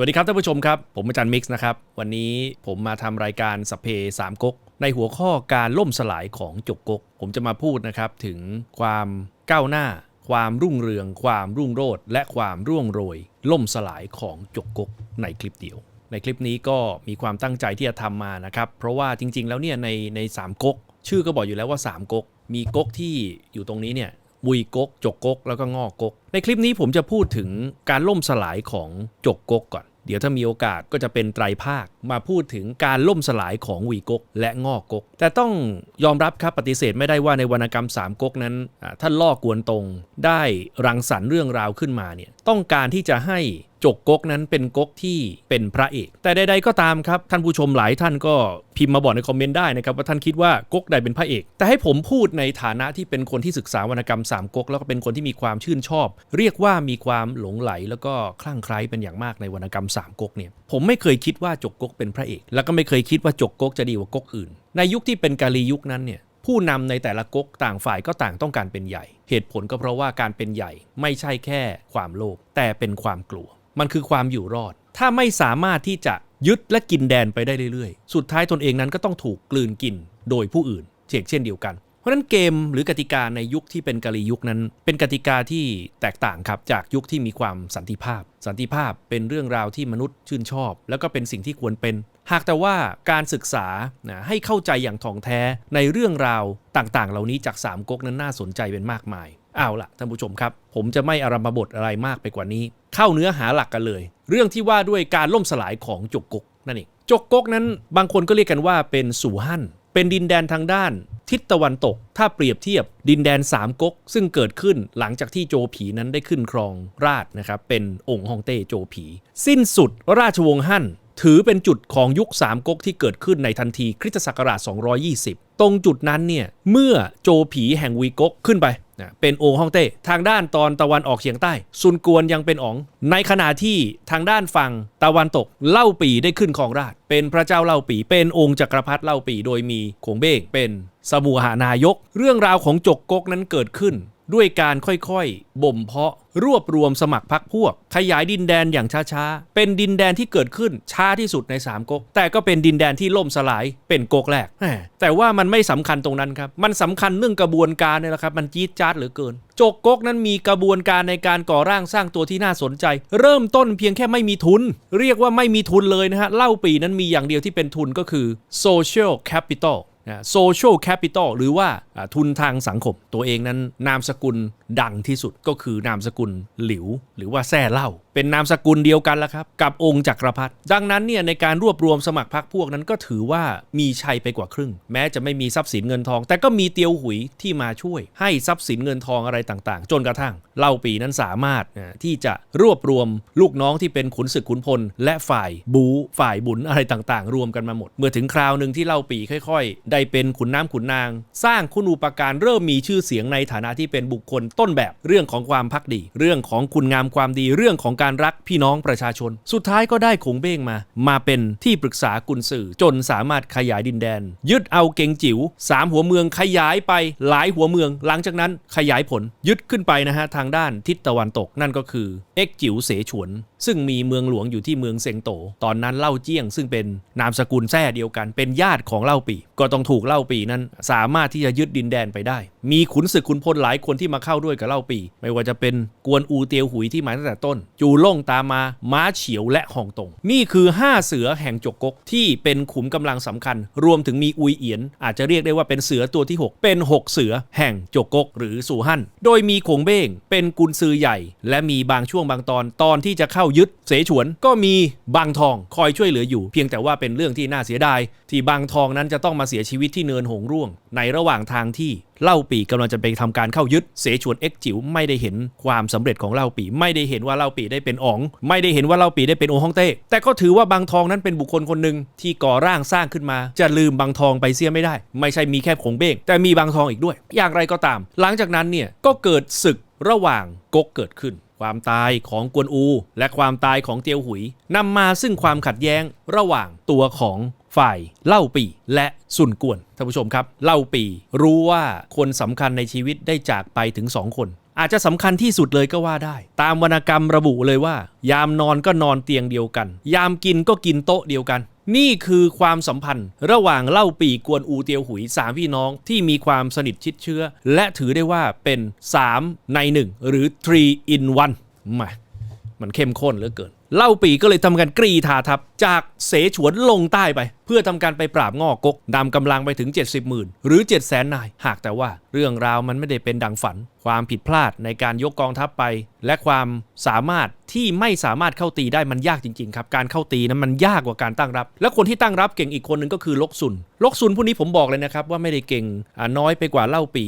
สวัสดีครับท่านผู้ชมครับ ผมอาจารย์มิกซ์นะครับ วันนี้ผมมาทำรายการสเพสามก๊กในหัวข้อการล่มสลายของจกก๊กผมจะมาพูดนะครับถึงความก้าวหน้า ความรุ่งเรือง ความรุ่งโรจน์และความร่วงโรย ล่มสลายของจกก๊กในคลิปเดียว ในคลิปนี้ก็มีความตั้งใจที่จะทำมานะครับ เพราะว่าจริง ๆ แล้วเนี่ยในในสามก๊กชื่อก็บอกอยู่แล้วว่าสามก๊กมีก๊กที่อยู่ตรงนี้เนี่ย บุยกก จกกก แล้วก็งอกกก ในคลิปนี้ผมจะพูดถึงการล่มสลายของจกกกก่อน เดี๋ยวถ้ามีโอกาสก็จะเป็นไตรภาค มาพูดถึงการล่มสลายของวีกก และงอกกก แต่ต้องยอมรับครับปฏิเสธไม่ได้ว่าในวรรณกรรมสามก๊กนั้นท่านล่อกวนตรงได้รังสรรค์เรื่องราวขึ้นมาเนี่ยต้องการที่จะให้ จกก๊กนั้นเป็นก๊กที่เป็นพระเอก แต่ใดๆก็ตามครับ ท่านผู้ชมหลายท่านก็พิมพ์มาบอกในคอมเมนต์ได้นะครับว่าท่านคิดว่าก๊กใดเป็นพระเอก แต่ให้ผมพูดในฐานะที่เป็นคนที่ศึกษาวรรณกรรมสามก๊กแล้วก็เป็นคนที่มีความชื่นชอบ เรียกว่ามีความหลงไหลแล้วก็คลั่งไคล้เป็นอย่างมากในวรรณกรรมสามก๊กเนี่ยผมไม่เคยคิดว่าจกก๊กเป็นพระเอก แล้วก็ไม่เคยคิดว่าจกก๊กจะดีกว่าก๊กอื่น ในยุคที่เป็นกาลียุคนั้นเนี่ยผู้นำในแต่ละก๊กต่างฝ่ายก็ต่างต้องการเป็นใหญ่ เหตุผลก็เพราะว่าการเป็นใหญ่ไม่ใช่แค่ความโลภแต่เป็นความกลัว มันคือความอยู่รอด ถ้าไม่สามารถที่จะยึดและกินแดนไปได้เรื่อยๆ สุดท้ายตนเองนั้นก็ต้องถูกกลืนกินโดยผู้อื่นเช่นเช่นเดียวกัน เพราะฉะนั้นเกมหรือกติกาในยุคที่เป็นกาลียุคนั้น เป็นกติกาที่แตกต่างครับจากยุคที่มีความสันติภาพ สันติภาพเป็นเรื่องราวที่มนุษย์ชื่นชอบ แล้วก็เป็นสิ่งที่ควรเป็น หากแต่ว่าการศึกษาให้เข้าใจอย่างถ่องแท้ในเรื่องราวต่างๆ เหล่านี้จากสามก๊กนั้นน่าสนใจเป็นมากมาย เอาล่ะท่านผู้ชมครับ ผมจะไม่อารัมบทอะไรมากไปกว่านี้ เข้าเนื้อหาหลักกันเลย เรื่องที่ว่าด้วยการล่มสลายของจกกกนั่นเองจกกกนั้นบางคนก็เรียกกันว่าเป็นสู่ฮั่นเป็นดินแดนทางด้านทิศตะวันตก ถ้าเปรียบเทียบดินแดนสามก๊กซึ่งเกิดขึ้นหลังจากที่โจผีนั้นได้ขึ้นครองราชนะครับเป็นองค์ฮองเต้โจผี สิ้นสุดราชวงศ์ฮั่น ถือเป็นจุดของยุคสามก๊กที่เกิดขึ้นในทันทีคริสตศักราช 220 ตรงจุดนั้นเนี่ย เมื่อโจผีแห่งวีก๊กขึ้นไปนะเป็นองค์ฮ่องเต้ ทางด้านตอนตะวันออกเฉียงใต้ ซุนกวนยังเป็นอ๋อง ในขณะที่ทางด้านฝั่งตะวันตกเล่าปีได้ขึ้นครองราช เป็นพระเจ้าเล่าปี เป็นองค์จักรพรรดิเล่าปี โดยมีขงเบ้งเป็นสมุหานายก เรื่องราวของจกก๊กนั้นเกิดขึ้น ด้วยการค่อยๆ บ่มเพาะรวบรวมสมัครพรรคพวก ขยายดินแดนอย่างช้าๆ เป็นดินแดนที่เกิดขึ้นช้าที่สุดในสามก๊กแต่ก็เป็นดินแดนที่ล่มสลายเป็นก๊กแรกแหมแต่ว่ามันไม่สำคัญตรงนั้นครับ มันสำคัญเรื่องกระบวนการเนี่ยแหละครับ มันจี๊ดจ๊าดเหลือเกิน โจกก๊กนั้นมีกระบวนการในการก่อร่างสร้างตัวที่น่าสนใจ เริ่มต้นเพียงแค่ไม่มีทุน เรียกว่าไม่มีทุนเลยนะฮะเล่าปีนั้นมีอย่างเดียวที่เป็นทุนก็คือ social capital โซเชียลแคปิตอลหรือว่าทุนทางสังคม ตัวเองนั้นนามสกุล ดังที่สุดก็คือนามสกุลหลิว หรือว่าแซ่เล่า เป็นนามสกุลเดียวกันแล้วครับ กับองค์จักรพรรดิดังนั้นเนี่ยในการรวบรวมสมัครพรรคพวกนั้นก็ถือว่ามีชัยไปกว่าครึ่ง แม้จะไม่มีทรัพย์สินเงินทอง แต่ก็มีเตียวหุยที่มาช่วย ให้ทรัพย์สินเงินทองอะไรต่างๆ จนกระทั่งเล่าปีนั้นสามารถที่จะรวบรวมลูกน้องที่เป็นขุนศึกขุนพล และฝ่ายบูฝ่ายบุญอะไรต่างๆ รวมกันมาหมด เมื่อถึงคราวหนึ่งที่เล่าปีค่อย ๆ ได้เป็นขุนน้ำขุนนาง สร้างคุณูปการเริ่มมีชื่อเสียงในฐานะที่เป็นบุคคลต้นแบบเรื่องของความพักดี เรื่องของคุณงามความดีเรื่องของการรักพี่น้องประชาชน สุดท้ายก็ได้ขงเบ้งมา มาเป็นที่ปรึกษากุนสื่อจนสามารถขยายดินแดน ยึดเอาเกงจิ๋วสามหัวเมืองขยายไปหลายหัวเมือง หลังจากนั้นขยายผลยึดขึ้นไปนะฮะทางด้านทิศตะวันตกนั่นก็คือเอ็กจิ๋วเสฉวน ซึ่งมีเมืองหลวงอยู่ที่เมืองเซงโต ตอนนั้นเล่าเจี้ยง ซึ่งเป็นนามสกุลแท้เดียวกัน เป็นญาติของเล่าปี ก็ต้องถูกเล่าปีนั้น สามารถที่จะยึดดินแดนไปได้ มีขุนศึกขุนพลหลายคนที่มาเข้าด้วยกับเล่าปี ไม่ว่าจะเป็นกวนอูเตียวหุยที่มาตั้งแต่ต้น จูล่งตามมาม้าเฉียวและฮ่องตง นี่คือ 5 เสือแห่งจกกกที่เป็นขุมกำลังสำคัญ รวมถึงมีอุยเอียน อาจจะเรียกได้ว่าเป็นเสือตัวที่ 6 เป็น 6 เสือแห่งจกกกหรือสู่ฮั่นโดยมีขงเบ้งเป็นกุนซือใหญ่ และมีบางช่วงบางตอนตอนที่จะเข้ายึดเสฉวนก็มีบางทองคอยช่วยเหลืออยู่ เพียงแต่ว่าเป็นเรื่องที่น่าเสียดาย ที่บางทองนั้นจะต้องมาเสียชีวิตที่เนินหงร่วง ในระหว่างทางที่ เล่าปีกำลังจะไปทำการเข้ายึดเสฉวนเอ็กจิ๋วไม่ได้เห็นความสำเร็จของเล่าปี ไม่ได้เห็นว่าเล่าปีได้เป็นอ๋อง ไม่ได้เห็นว่าเล่าปีได้เป็นองค์ฮ่องเต้ แต่ก็ถือว่าบางทองนั้นเป็นบุคคลคนหนึ่งที่ก่อร่างสร้างขึ้นมา จะลืมบางทองไปเสียไม่ได้ ไม่ใช่มีแค่ขงเบ้งแต่มีบางทองอีกด้วย อย่างไรก็ตาม หลังจากนั้นเนี่ยก็เกิดศึกระหว่างก๊กเกิดขึ้นความตายของกวนอู และความตายของเตียวหุยนำมาซึ่งความขัดแย้งระหว่างตัวของ ฝ่ายเล่าปีและสุนกวนท่านผู้ชมครับ เล่าปีรู้ว่าคนสำคัญในชีวิตได้จากไปถึงสองคน อาจจะสำคัญที่สุดเลยก็ว่าได้ ตามวรรณกรรมระบุเลยว่า ยามนอนก็นอนเตียงเดียวกัน ยามกินก็กินโต๊ะเดียวกันนี่คือความสัมพันธ์ ระหว่างเล่าปีกวนอูเตียวหุยสามพี่น้องที่มีความสนิทชิดเชื้อ และถือได้ว่าเป็น 3 ใน 1 หรือ 3 in 1มามันเข้มข้นเหลือเกิน เล่าปีก็เลยทำการกรีธาทัพ จากเสฉวนลงใต้ไป เพื่อทำการไปปราบงอกกนำกำลังไปถึง 70หมื่นหรือ 7 0 0 0 0นนาย หากแต่ว่าเรื่องราวมันไม่ได้เป็นดังฝัน ความผิดพลาดในการยกกองทัพไป และความสามารถที่ไม่สามารถเข้าตีได้มันยากจริงๆครับ การเข้าตีนั้นมันยากกว่าการตั้งรับ และคนที่ตั้งรับเก่งอีกคนหนึ่งก็คือลกซุนลกซุนผู้นี้ผมบอกเลยนะครับว่าไม่ได้เก่งน้อยไปกว่าเล่าปี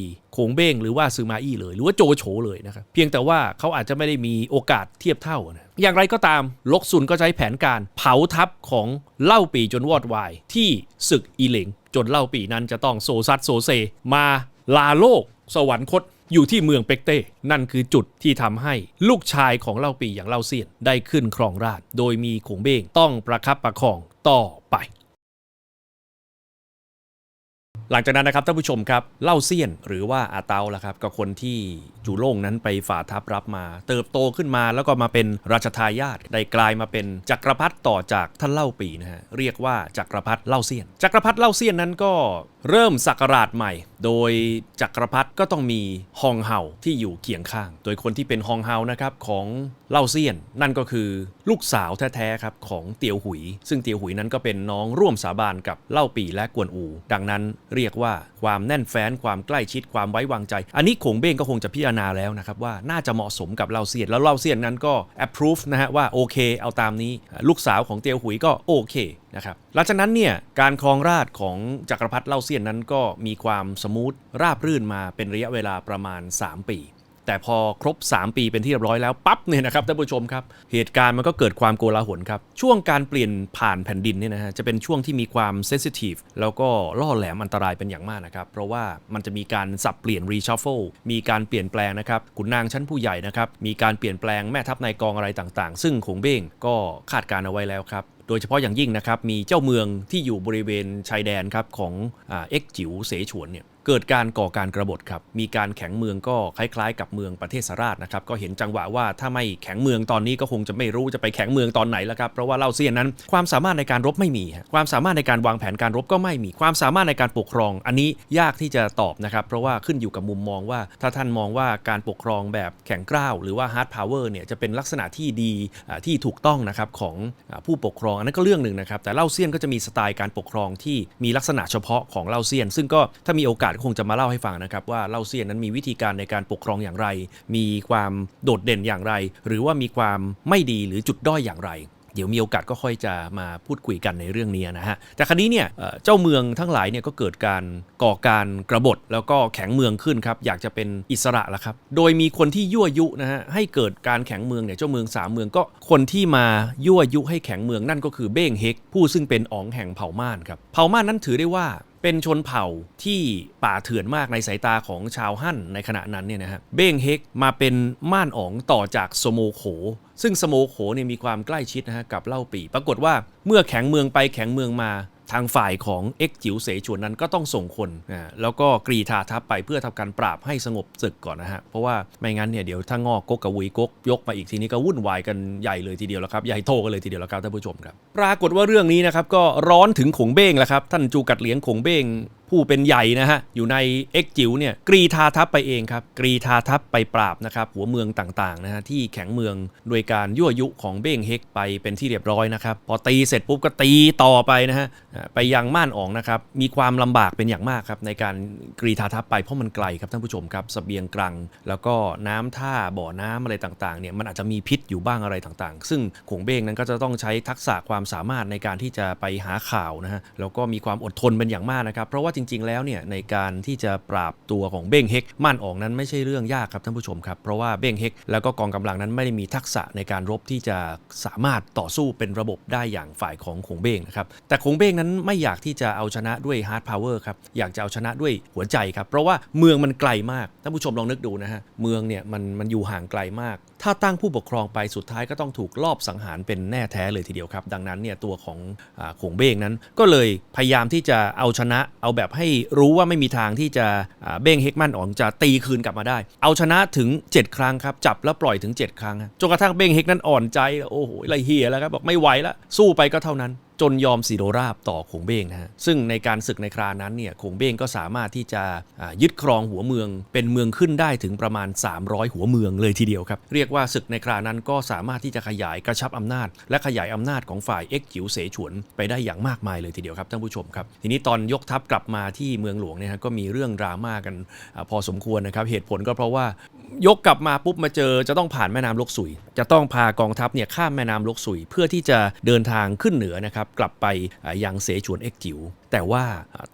งเบ้งหรือว่าซือมาอี้เลย หรือว่าโจโฉเลยนะครับเพียงแต่ว่าเขาอาจจะไม่ได้มีโอกาสเทียบเท่านะอย่างไรก็ตามลกซุนก็ใช้แผนการเผาทัพของเล่าปีจนวอดวาย ที่ศึกอีเหลงจนเล่าปีนั้นจะต้องโซซัดโซเซ มาลาโลก สวรรคตอยู่ที่เมืองเป็กเต้ นั่นคือจุดที่ทำให้ลูกชายของเล่าปีอย่างเล่าเซียนได้ขึ้นครองราชโดยมีขงเบ้งต้องประคับประคองต่อไป หลังจากนั้นนะครับท่านผู้ชมครับเล่าเซียนหรือว่าอาเตาล่ะครับก็คนที่จู่โล่งนั้นไปฝ่าทัพรับมา เติบโตขึ้นมาแล้วก็มาเป็นราชทายาทได้กลายมาเป็นจักรพรรดิต่อจากท่านเล่าปีนะฮะเรียกว่าจักรพรรดิเล่าเซียน จักรพรรดิเล่าเซียนนั้นก็เริ่มศักราชใหม่ โดยจักรพรรดิก็ต้องมีฮองเฮาที่อยู่เคียงข้าง โดยคนที่เป็นฮองเฮานะครับของเล่าเซียน นั่นก็คือลูกสาวแท้ๆครับของเตียวหุย ซึ่งเตียวหุยนั้นก็เป็นน้องร่วมสาบานกับเล่าปีและกวนอู ดังนั้นเรียกว่าความแน่นแฟ้นความใกล้ชิดความไว้วางใจ อันนี้ขงเบ้งก็คงจะพิจารณาแล้วนะครับว่าน่าจะเหมาะสมกับเล่าเซียนแล้วเล่าเซียนนั้นก็ approve นะฮะว่าโอเค เอาตามนี้ ลูกสาวของเตียวหุยก็โอเค นะครับหลังจากนั้นเนี่ยการครองราชของจักรพรรดิเล่าเซียนนั้นก็มีความสมูทราบรื่นมาเป็นระยะเวลาประมาณ 3 ปี แต่พอครบ 3 ปีเป็นที่เรียบร้อยแล้วปั๊บเนี่ยนะครับท่านผู้ชมครับเหตุการณ์มันก็เกิดความโกลาหลครับช่วงการเปลี่ยนผ่านแผ่นดินเนี่ยนะฮะจะเป็นช่วงที่มีความเซนซิทีฟแล้วก็ล่อแหลมอันตรายเป็นอย่างมากนะครับเพราะว่ามันจะมีการสับเปลี่ยนรีชัฟเฟิลมีการเปลี่ยนแปลงนะครับขุนนางชั้นผู้ใหญ่นะครับมีการเปลี่ยนแปลงแม่ทัพนายกองอะไรต่างๆ ซึ่งขงเบ้งก็คาดการณ์เอาไว้แล้วครับ โดยเฉพาะอย่างยิ่งนะครับมีเจ้าเมืองที่อยู่บริเวณชายแดนครับของอเอ็กจิ๋วเสฉวนเนี่ย เกิดการก่อการกรบฏครับ มีการแข็งเมืองก็คล้ายๆ กับเมืองประเทศสราชนะครับ ก็เห็นจังหวะว่าถ้าไม่แข็งเมืองตอนนี้ก็คงจะไม่รู้จะไปแข็งเมืองตอนไหนแล้วครับ เพราะว่าเล่าเซียนนั้น ความสามารถในการรบไม่มี ความสามารถในการวางแผนการรบก็ไม่มี ความสามารถในการปกครอง อันนี้ยากที่จะตอบนะครับ เพราะว่าขึ้นอยู่กับมุมมองว่า ถ้าท่านมองว่าการปกครองแบบแข็งกร้าวหรือว่าฮาร์ดพาวเวอร์เนี่ยจะเป็นลักษณะที่ดีที่ถูกต้องนะครับของผู้ปกครอง อันนั้นก็เรื่องหนึ่งนะครับ แต่เล่าเซียนก็จะมีสไตล์การปกครองที่มีลักษณะเฉพาะของเล่าเซียน ซึ่งก็ถ้ามีโอกาสก็คงจะมาเล่าให้ฟังนะครับว่าเล่าเซียนนั้นมีวิธีการในการปกครองอย่างไร มีความโดดเด่นอย่างไร หรือว่ามีความไม่ดีหรือจุดด้อยอย่างไรเดี๋ยวมีโอกาสก็ค่อยจะมาพูดคุยกันในเรื่องนี้นะฮะ แต่ครั้นี้เนี่ยเจ้าเมืองทั้งหลายเนี่ยก็เกิดการก่อการกระบฏแล้วก็แข็งเมืองขึ้นครับ อยากจะเป็นอิสระแล้วครับ โดยมีคนที่ยั่วยุนะฮะให้เกิดการแข็งเมืองเนี่ยเจ้าเมืองสามเมืองก็คนที่มายั่วยุให้แข็งเมืองนั่นก็คือเบ้งเฮกผู้ซึ่งเป็นอ๋องแห่งเผ่าม่านครับ เผ่าม่านนั้นถือได้ว่า เป็นชนเผ่าที่ป่าเถื่อนมากในสายตาของชาวฮั่นในขณะนั้นเนี่ยนะฮะเบ้งเฮกมาเป็นม่านอ๋องต่อจากสโมโข ซึ่งสโมโขเนี่ยมีความใกล้ชิดนะฮะกับเล่าปีปรากฏว่าเมื่อแข็งเมืองไปแข็งเมืองมา ทางฝ่ายของเอ็กจิ๋วเสฉวนนั้นก็ต้องส่งคนนะแล้วก็กรีธาทัพไปเพื่อทำการปราบให้สงบศึกก่อนนะฮะ เพราะว่าไม่งั้นเนี่ยเดี๋ยวถ้างอกกกกับวุยกกยกมาอีกทีนี้ก็วุ่นวายกันใหญ่เลยทีเดียวแล้วครับ ใหญ่โตกันเลยทีเดียวแล้วครับท่านผู้ชมครับ ปรากฏว่าเรื่องนี้นะครับก็ร้อนถึงขงเบ้งแล้วครับท่านจูกัดเหลียงขงเบ้ง ผู้เป็นใหญ่นะฮะ อยู่ในเอ็กจิ๋วเนี่ยกรีธาทัพไปเองครับ กรีธาทัพไปปราบนะครับ หัวเมืองต่างๆนะฮะที่แข็งเมืองโดยการยั่วยุของเบ้งเฮกไปเป็นที่เรียบร้อยนะครับ พอตีเสร็จปุ๊บก็ตีต่อไปนะฮะไปยังม่านอ๋องนะครับ มีความลำบากเป็นอย่างมากครับ ในการกรีธาทัพไปเพราะมันไกลครับท่านผู้ชมครับสเสบียงกลางแล้วก็น้ำท่าบ่อน้ำอะไรต่างๆเนี่ยมันอาจจะมีพิษอยู่บ้างอะไรต่างๆ ซึ่งขงเบ้งนั้นก็จะต้องใช้ทักษะความสามารถในการที่จะไปหาข่าวนะฮะแล้วก็มีความอดทนเป็นอย่างมากนะครับเพราะว่าจจริง ๆ แล้วเนี่ยในการที่จะปราบตัวของเบ้งเฮกม่านออกนั้นไม่ใช่เรื่องยากครับท่านผู้ชมครับ เพราะว่าเบ้งเฮกแล้วก็กองกำลังนั้นไม่ได้มีทักษะในการรบที่จะสามารถต่อสู้เป็นระบบได้อย่างฝ่ายของขงเบ้งนะครับแต่ขงเบ้งนั้นไม่อยากที่จะเอาชนะด้วยฮาร์ดพาวเวอร์ครับอยากจะเอาชนะด้วยหัวใจครับเพราะว่าเมืองมันไกลมากท่านผู้ชมลองนึกดูนะฮะเมืองเนี่ยมันมันอยู่ห่างไกลมาก ถ้าตั้งผู้ปกครองไปสุดท้ายก็ต้องถูกลอบสังหารเป็นแน่แท้เลยทีเดียวครับ ดังนั้นเนี่ยตัวของอาขงเบ้งนั้นก็เลยพยายามที่จะเอาชนะเอาแบบแบบให้รู้ว่าไม่มีทางที่จะเบ้งเฮกมันออกจะตีคืนกลับมาได้ เอาชนะถึง 7 ครั้งครับ จับแล้วปล่อยถึง 7 ครั้งจนกระทั่งเบ้งเฮกนั้นอ่อนใจ โอ้โหไรเฮียแล้วครับบอกไม่ไหวแล้วสู้ไปก็เท่านั้น จนยอมสีโดราบต่อขงเบ้งนะฮะซึ่งในการศึกในครานั้นเนี่ยขงเบ้งก็สามารถที่จะยึดครองหัวเมือง เป็นเมืองขึ้นได้ถึงประมาณ 300 หัวเมืองเลยทีเดียวครับ เรียกว่าศึกในครานั้นก็สามารถที่จะขยายกระชับอำนาจ และขยายอำนาจของฝ่ายเอ็กจิ๋วเสฉวนไปได้อย่างมากมายเลยทีเดียวครับท่านผู้ชมครับ ทีนี้ตอนยกทัพกลับมาที่เมืองหลวงเนี่ยฮะก็มีเรื่องดราม่ากันอพอสมควรนะครับเหตุผลก็เพราะว่า ยกกลับมาปุ๊บมาเจอจะต้องผ่านแม่น้ำลกสุย จะต้องพากองทัพเนี่ยข้ามแม่น้ำลกสุย เพื่อที่จะเดินทางขึ้นเหนือนะครับกลับไปยังเสฉวนเอ็กจิ๋ว แต่ว่า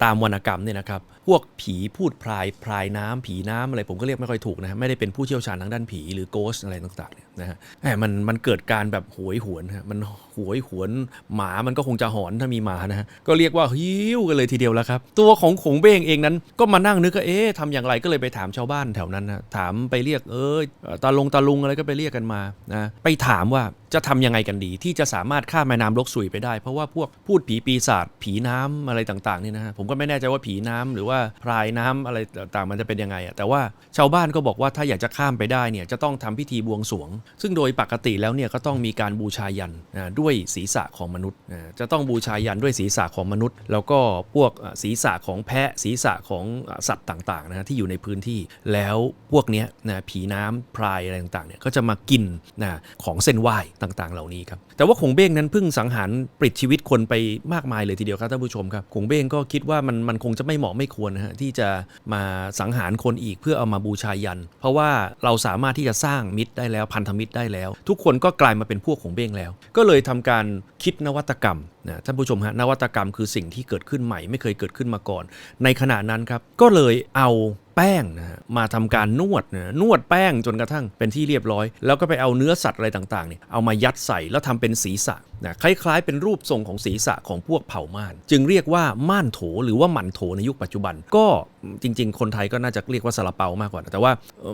ตามวรรณกรรมเนี่ยนะครับพวกผีพูดพรายพรายน้ำผีน้ำอะไรผมก็เรียกไม่ค่อยถูกนะฮะไม่ได้เป็นผู้เชี่ยวชาญทางด้านผีหรือโกสอะไรต่างๆเนี่ยนะฮะแหมมันมันเกิดการแบบหวยหวนฮะมันหวยหวนหมามันก็คงจะหอนถ้ามีหมานะฮะก็เรียกว่าฮิ้วกันเลยทีเดียวแล้วครับ ตัวของขงเบ้งเองนั้น ก็มานั่งนึกว่าเอ๊ะทำอย่างไรก็เลยไปถามชาวบ้านแถวนั้นนะถามไปเรียกเออตาลงตาลุงอะไรก็ไปเรียกกันมานะไปถามว่าจะทำยังไงกันดี ที่จะสามารถข้ามแม่น้ำลกสุยไปได้ เพราะว่าพวกพูดผีปีศาจผีน้ำอะไรต่างๆนี่นะฮะผมก็ไม่แน่ใจว่าผีน้ำหรือว่าพรายน้ำอะไรต่างๆ มันจะเป็นยังไงอะแต่ว่าชาวบ้านก็บอกว่าถ้าอยากจะข้ามไปได้เนี่ยจะต้องทำพิธีบวงสรวง ซึ่งโดยปกติแล้วเนี่ยก็ต้องมีการบูชายันนะด้วยศีรษะของมนุษย์นะจะต้องบูชายันด้วยศีรษะของมนุษย์ แล้วก็พวกศีรษะของแพะศีรษะของสัตว์ต่างๆนะฮะที่อยู่ในพื้นที่แล้วพวกเนี้ยนะผีน้ำพรายอะไรต่างๆเนี่ยก็จะมากินนะของเส้นไหว้ต่างๆ เหล่านี้ครับ แต่ว่าขงเบ้งนั้นเพิ่งสังหารปลิดชีวิตคนไปมากมายเลยทีเดียวครับท่านผู้ชมครับขงเบ้งก็คิดว่ามันมันคงจะไม่เหมาะไม่ควรนะฮะที่จะมาสังหารคนอีกเพื่อเอามาบูชายัน เพราะว่าเราสามารถที่จะสร้างมิตรได้แล้วพันธมิตรได้แล้ว ทุกคนก็กลายมาเป็นพวกของเบ้งแล้ว ก็เลยทำการคิดนวัตกรรมนะท่านผู้ชมฮะนวัตกรรมคือสิ่งที่เกิดขึ้นใหม่ไม่เคยเกิดขึ้นมาก่อน ในขณะนั้นครับก็เลยเอา แป้งนะฮะมาทำการนวดนะนวดแป้งจนกระทั่งเป็นที่เรียบร้อย แล้วก็ไปเอาเนื้อสัตว์อะไรต่างๆเนี่ยเอามายัดใส่แล้วทำเป็นศีรษะนะคล้ายๆ เป็นรูปทรงของศีรษะของพวกเผ่าม่าน จึงเรียกว่าม่านโถหรือว่าหมันโถในยุคปัจจุบันก็ จริง ๆ คนไทยก็น่าจะเรียกว่าซาลาเปามากกว่า แต่ว่า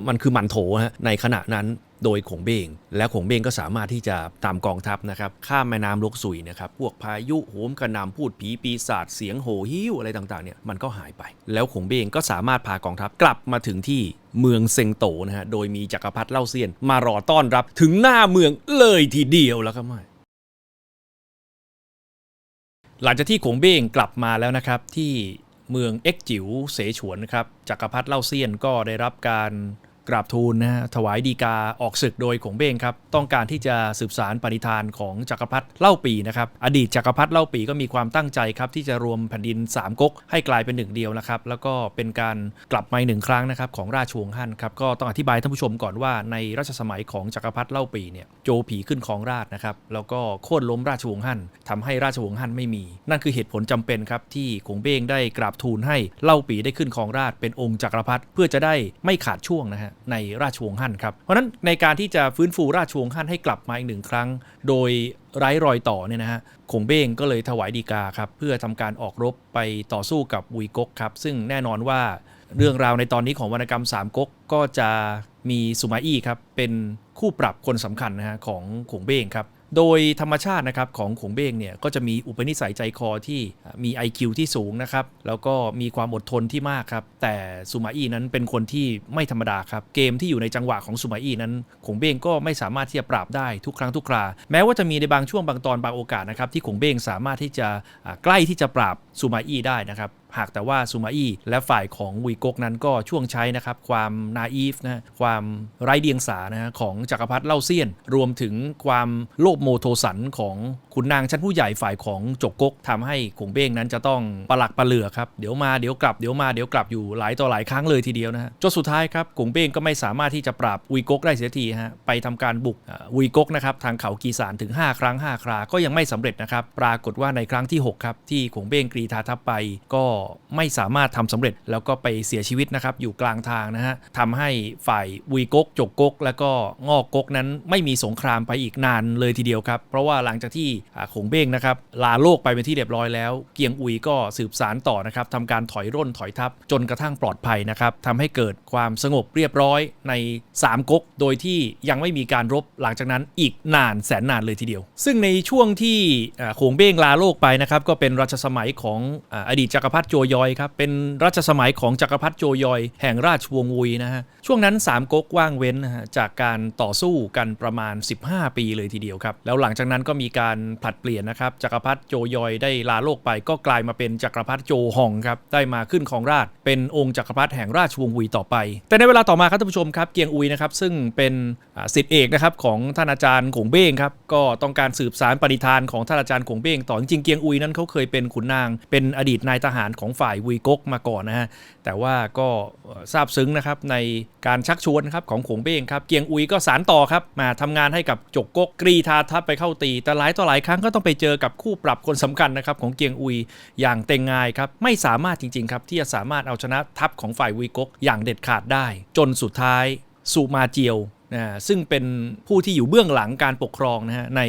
มันคือมันโถฮะในขณะนั้นโดยขงเบง และขงเบงก็สามารถที่จะตามกองทัพนะครับ ข้ามแม่น้ำลกสุยนะครับ พวกพายุโหมกระหน่ำพูดผีปีศาจเสียงโห่หิ้วอะไรต่างๆเนี่ยมันก็หายไป แล้วขงเบงก็สามารถพากองทัพกลับมาถึงที่เมืองเซงโตนะฮะโดยมีจักรพรรดิเล่าเซียน มารอต้อนรับถึงหน้าเมืองเลยทีเดียวแล้วครับไม่หลังจากที่ขงเบ้งกลับมาแล้วนะครับที่ เมืองเอ็กจิ๋วเสฉวนนะครับจักรพรรดิเล่าเซียนก็ได้รับการ กราบทูลนะฮะถวายดีกาออกศึกโดยขงเบ้งครับ ต้องการที่จะสืบสารปณิธานของจักรพรรดิเล่าปีนะครับ อดีตจักรพรรดิเล่าปีก็มีความตั้งใจครับ ที่จะรวมแผ่นดินสามก๊กให้กลายเป็นหนึ่งเดียวนะครับ แล้วก็เป็นการกลับมาหนึ่งครั้งนะครับของราชวงศ์ฮั่นครับ ก็ต้องอธิบายท่านผู้ชมก่อนว่าในรัชสมัยของจักรพรรดิเล่าปีเนี่ยโจผีขึ้นครองราชนะครับ แล้วก็โค่นล้มราชวงศ์ฮั่นทำให้ราชวงศ์ฮั่นไม่มี นั่นคือเหตุผลจำเป็นครับที่ขงเบ้งได้กราบทูลให้เล่าปีได้ขึ้นครองราชเป็นองค์จักรพรรดิเพื่อจะได้ไม่ขาดช่วงนะฮะในราชวงศ์ฮั่นครับ เพราะฉะนั้นในการที่จะฟื้นฟูราชวงศ์ฮั่นให้กลับมาอีกหนึ่งครั้ง โดยไร้รอยต่อเนี่ยนะฮะขงเบ้งก็เลยถวายดีกาครับเพื่อทำการออกรบไปต่อสู้กับวุยก๊กครับซึ่งแน่นอนว่าเรื่องราวในตอนนี้ของวรรณกรรมสามก๊กก็จะมีสุมาอี้ครับเป็นคู่ปรับคนสำคัญนะฮะของขงเบ้งครับ โดยธรรมชาตินะครับของขงเบ้งเนี่ยก็จะมีอุปนิสัยใจคอที่มี IQ ที่สูงนะครับแล้วก็มีความอดทนที่มากครับแต่สุมาอี้นั้นเป็นคนที่ไม่ธรรมดาครับเกมที่อยู่ในจังหวะของสุมาอี้นั้นขงเบ้งก็ไม่สามารถที่จะปราบได้ทุกครั้งทุกครา แม้ว่าจะมีในบางช่วงบางตอนบางโอกาสนะครับที่ขงเบ้งสามารถที่จะใกล้ที่จะปราบสุมาอี้ได้นะครับ หากแต่ว่าซูมาอี้และฝ่ายของวีกกนั้นก็ช่วงใช้นะครับความนาอีฟนะความไร้เดียงสานะของจักรพรรดิเล่าเซียน รวมถึงความโลภโมโทสันของขุนนางชั้นผู้ใหญ่ฝ่ายของจกกกทำให้ขงเบ้งนั้นจะต้องประหลักประเหลือครับเดี๋ยวมาเดี๋ยวกลับเดี๋ยวมาเดี๋ยวกลับอยู่หลายต่อหลายครั้งเลยทีเดียวนะฮะจนสุดท้ายครับขงเบ้งก็ไม่สามารถที่จะปราบวีกกได้เสียทีฮะไปทำการบุกวีกกนะครับทางเขากีสานถึง 5 ครั้ง 5 ครา ก็ยังไม่สำเร็จนะครับปรากฏว่าในครั้งที่ 6 ครับ ที่ขงเบ้งกรีธาทัพไปก็ไม่สามารถทำสำเร็จแล้วก็ไปเสียชีวิตนะครับอยู่กลางทางนะฮะทำให้ฝ่ายวีกกจกกก แล้วก็งอกกกนั้นไม่มีสงครามไปอีกนานเลยทีเดียวครับ เพราะว่าหลังจากที่ขงเบ้งนะครับลาโลกไปเป็นที่เรียบร้อยแล้ว เกียงอุยก็สืบสารต่อนะครับทำการถอยร่นถอยทัพจนกระทั่งปลอดภัยนะครับทำให้เกิดความสงบเรียบร้อยในสามก๊กโดยที่ยังไม่มีการรบหลังจากนั้นอีกนานแสนนานเลยทีเดียว ซึ่งในช่วงที่ขงเบ้งลาโลกไปนะครับก็เป็นรัชสมัยของอาอดีตจักรพรรดิโจยอยครับ เป็นรัชสมัยของจักรพรรดิโจยอย แห่งราชวงศ์วุยนะฮะ ช่วงนั้นสามก๊กว่างเว้นนะฮะจากการต่อสู้กันประมาณ 15 ปีเลยทีเดียวครับ แล้วหลังจากนั้นก็มีการผลัดเปลี่ยนนะครับจักรพรรดิโจยอยได้ลาโลกไป ก็กลายมาเป็นจักรพรรดิโจฮองครับได้มาขึ้นของราชเป็นองค์จักรพรรดิแห่งราชวงศ์วุยต่อไป แต่ในเวลาต่อมาครับท่านผู้ชมครับเกียงอุยนะครับซึ่งเป็นอ่าศิเอกนะครับของท่านอาจารย์ขงเบ้งครับก็ต้องการสืบสารปณิธานของท่านอาจารย์ขงเบ้งต่อจริงเกียงอุยนั้นเขาเคยเป็นขุนนาง เป็นอดีตนายทหารของฝ่ายวุยก๊กมาก่อนนะฮะแต่ว่าก็เอ่อซาบซึ้งนะครับใน การชักชวนครับของขงเบ้งครับเกียงอุยก็สารต่อครับมาทำงานให้กับจกก๊กกรีธาทัพไปเข้าตี แต่หลายต่อหลายครั้งก็ต้องไปเจอกับคู่ปรับคนสำคัญนะครับของเกียงอุยอย่างเต็งงายครับไม่สามารถจริงๆครับที่จะสามารถเอาชนะทัพของฝ่ายวีก๊กอย่างเด็ดขาดได้ จนสุดท้ายสุมาเจียว นะซึ่งเป็นผู้ที่อยู่เบื้องหลังการปกครองนะฮะใน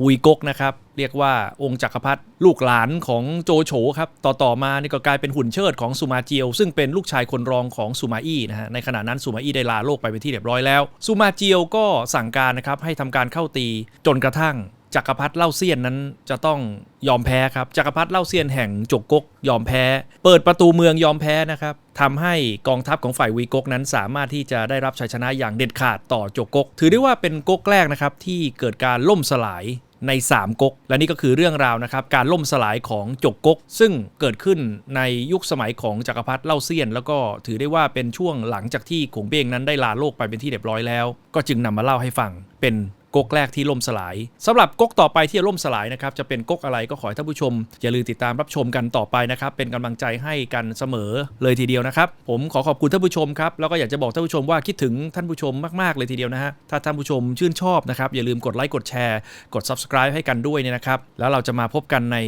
อุยกกนะครับ เรียกว่าองค์จักรพรรดิลูกหลานของโจโฉครับ ต่อต่อมานี่ก็กลายเป็นหุ่นเชิดของสุมาเจียว ซึ่งเป็นลูกชายคนรองของสุมาอี้นะฮะในขณะนั้นสุมาอี้ได้ลาโลกไปเป็นที่เรียบร้อยแล้วสุมาเจียวก็สั่งการนะครับให้ทำการเข้าตีจนกระทั่ง จักรพรรดิเล่าเซียนนั้นจะต้องยอมแพ้ครับจักรพรรดิเล่าเซียนแห่งจกกกยอมแพ้ เปิดประตูเมืองยอมแพ้นะครับทำให้กองทัพของฝ่ายวีกกนั้นสามารถที่จะได้รับชัยชนะอย่างเด็ดขาดต่อจกกก ถือได้ว่าเป็นก๊กแรกนะครับที่เกิดการล่มสลายใน 3ก๊กและนี่ก็คือเรื่องราวนะครับ การล่มสลายของจกก๊กซึ่งเกิดขึ้นในยุคสมัยของจักรพรรดิเล่าเซียน แล้วก็ถือได้ว่าเป็นช่วงหลังจากที่ขงเบ้งนั้นได้ลาโลกไปเป็นที่เรียบร้อยแล้ว ก็จึงนำมาเล่าให้ฟังเป็น ก๊กแรกที่ล่มสลายสำหรับก๊กต่อไปที่จะล่มสลายนะครับจะเป็นก๊กอะไรก็ขอให้ท่านผู้ชม อย่าลืมติดตามรับชมกันต่อไปนะครับเป็นกำลังใจให้กันเสมอเลยทีเดียวนะครับ ผมขอขอบคุณท่านผู้ชมครับแล้วก็อยากจะบอกท่านผู้ชมว่าคิดถึงท่านผู้ชมมากๆเลยทีเดียวนะฮะถ้าท่านผู้ชมชื่นชอบนะครับอย่าลืมกดไลค์กดแชร์กด subscribe ให้กันด้วยเนี่ยนะครับแล้วเราจะมาพบกันใน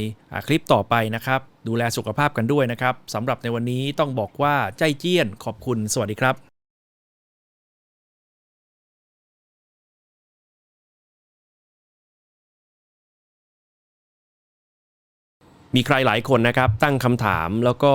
คลิปต่อไปนะครับดูแลสุขภาพกันด้วยนะครับสำหรับในวันนี้ต้องบอกว่าใจเจี้ยนขอบคุณสวัสดีครับ มีใครหลายคนนะครับตั้งคำถามแล้วก็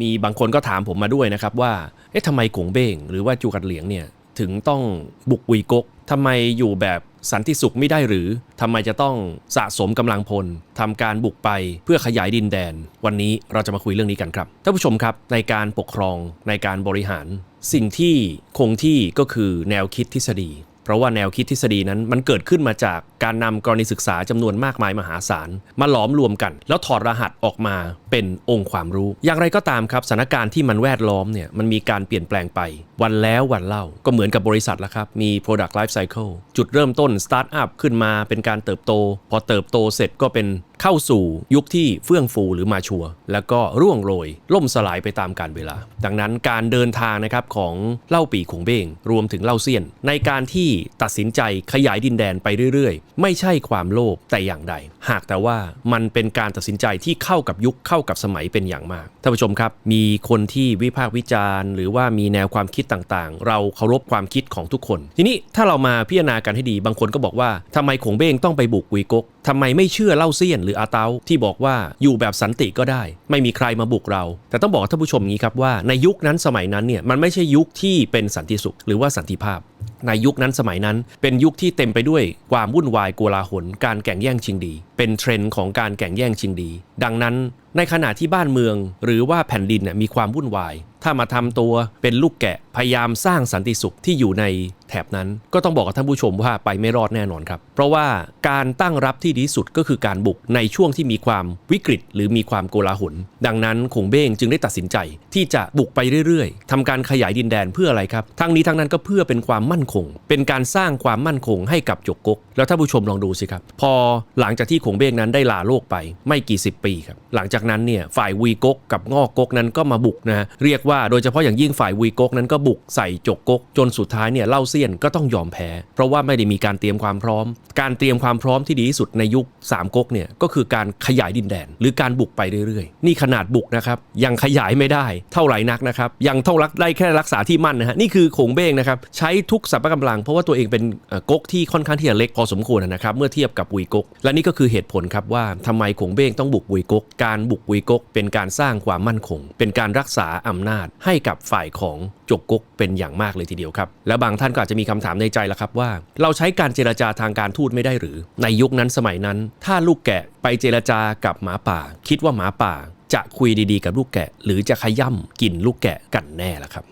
มีบางคนก็ถามผมมาด้วยนะครับว่า เอ๊ะทำไมกงเบ้งหรือว่าจูกัดเหลียงเนี่ยถึงต้องบุกวีกกทำไมอยู่แบบสันติสุขไม่ได้หรือทำไมจะต้องสะสมกำลังพลทำการบุกไปเพื่อขยายดินแดน วันนี้เราจะมาคุยเรื่องนี้กันครับท่านผู้ชมครับในการปกครองในการบริหาร สิ่งที่คงที่ก็คือแนวคิดทฤษฎี เพราะว่าแนวคิดทฤษฎีนั้นมันเกิดขึ้นมาจาก การนำกรณีศึกษาจำนวนมากมายมหาศาล มาหลอมรวมกัน แล้วถอดรหัสออกมาเป็นองค์ความรู้ อย่างไรก็ตามครับสถานการณ์ที่มันแวดล้อมเนี่ยมันมีการเปลี่ยนแปลงไป วันแล้ววันเล่าก็เหมือนกับบริษัทละครับ มี product life cycle จุดเริ่มต้น start up ขึ้นมาเป็นการเติบโต พอเติบโตเสร็จก็เป็นเข้าสู่ยุคที่เฟื่องฟูหรือมาชัว แล้วก็ร่วงโรย ล่มสลายไปตามกาลเวลา ดังนั้นการเดินทางนะครับของเล่าปีขงเบ้งรวมถึงเล่าเซียน ในการที่ตัดสินใจขยายดินแดนไปเรื่อยไม่ใช่ความโลภแต่อย่างใด หากแต่ว่ามันเป็นการตัดสินใจที่เข้ากับยุคเข้ากับสมัยเป็นอย่างมากท่านผู้ชมครับ มีคนที่วิพากษ์วิจารณ์ หรือว่ามีแนวความคิดต่างๆ เราเคารพความคิดของทุกคน ทีนี้ถ้าเรามาพิจารณากันให้ดีบางคนก็บอกว่าทำไมขงเบ้งต้องไปบุกวีกกทำไมไม่เชื่อเล่าเซียนหรืออาเตาที่บอกว่าอยู่แบบสันติก็ได้ ไม่มีใครมาบุกเรา แต่ต้องบอกท่านผู้ชมงนี้ครับว่าในยุคนั้นสมัยนั้นเนี่ยมันไม่ใช่ยุคที่เป็นสันติสุข หรือว่าสันติภาพ ในยุคนั้นสมัยนั้น เป็นยุคที่เต็มไปด้วยความวุ่นวายโกลาหลการแข่งแย่งชิงดี เป็นเทรนด์ของการแข่งแย่งชิงดี ดังนั้น ในขณะที่บ้านเมือง หรือว่าแผ่นดินเนี่ยมีความวุ่นวาย ถ้ามาทำตัวเป็นลูกแกะพยายามสร้างสันติสุขที่อยู่ในแถบนั้น ก็ต้องบอกกับท่านผู้ชมว่าไปไม่รอดแน่นอนครับ เพราะว่าการตั้งรับที่ดีสุดก็คือการบุกในช่วงที่มีความวิกฤต หรือมีความโกลาหล ดังนั้นขงเบ้งจึงได้ตัดสินใจ ที่จะบุกไปเรื่อยๆทำการขยายดินแดนเพื่ออะไรครับ ทั้งนี้ทั้งนั้นก็เพื่อเป็นความมั่นคง เป็นการสร้างความมั่นคงให้กับจกกก แล้วท่านผู้ชมลองดูสิครับ พอหลังจากที่ขงเบ้งนั้นได้ลาโลกไปไม่กี่สิบปีครับ หลังจากนั้นเนี่ยฝ่ายวีกกกับงอกกกนั้นก็มาบุกนะฮะเรียกว่าโดยเฉพาะอย่างยิ่งฝ่ายวีกกนั้นก็บุกใส่จกกก จนสุดท้ายเนี่ยเล่าเซียนก็ต้องยอมแพ้ เพราะว่าไม่ได้มีการเตรียมความพร้อม การเตรียมความพร้อมที่ดีที่สุดในยุคสามก๊กเนี่ยก็คือการขยายดินแดน หรือการบุกไปเรื่อยๆ นี่ขนาดบุกนะครับยังขยายไม่ได้เท่าไหร่นักนะครับยังเท่ารักได้แค่รักษาที่มั่นนะฮะนี่คือโขงเบ้งนะครับใช้ทุกสรรพกำลัง เพราะว่าตัวเองเป็นเอ่อก๊กที่ค่อนข้างที่จะเล็กพอสมควรนะครับเมื่อเทียบกับวุยก๊กและนี่ก็คือเหตุผลครับว่าทำไมโขงเบ้งต้องบุกวุยก๊กการบุกวุยกก เป็นการสร้างความมั่นคง เป็นการรักษาอำนาจให้กับฝ่ายของจกกกเป็นอย่างมากเลยทีเดียวครับ และบางท่านก็อาจจะมีคำถามในใจแล้วครับว่า เราใช้การเจรจาทางการทูตไม่ได้หรือ ในยุคนั้นสมัยนั้น ถ้าลูกแกะไปเจรจากับหมาป่า คิดว่าหมาป่าจะคุยดีๆ กับลูกแกะ หรือจะขย่ำกินลูกแกะกันแน่ล่ะครับ